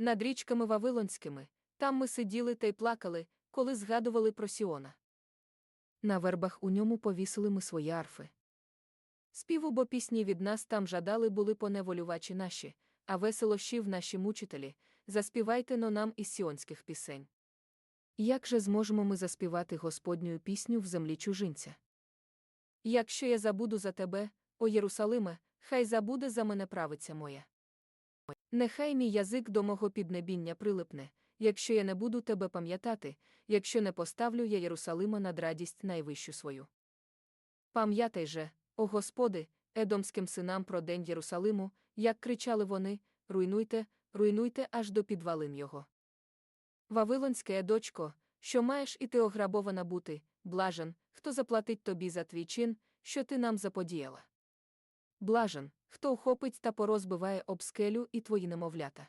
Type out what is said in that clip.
над річками Вавилонськими, там ми сиділи та й плакали, коли згадували про Сіона. На вербах у ньому повісили ми свої арфи. Співу, бо пісні від нас там жадали були поневолювачі наші, а веселощів наші мучителі, заспівайте но нам із сіонських пісень. Як же зможемо ми заспівати Господню пісню в землі чужинця? Якщо я забуду за тебе, о Єрусалиме, хай забуде за мене правиця моя. Нехай мій язик до мого піднебіння прилипне, якщо я не буду тебе пам'ятати, якщо не поставлю я Єрусалима над радість найвищу свою. Пам'ятай же, о Господи, едомським синам про день Єрусалиму, як кричали вони: руйнуйте, руйнуйте аж до підвалин його. Вавилонське дочко, що маєш і ти ограбована бути, блажен, хто заплатить тобі за твій чин, що ти нам заподіяла. Блажен, хто ухопить та порозбиває об скелю і твої немовлята.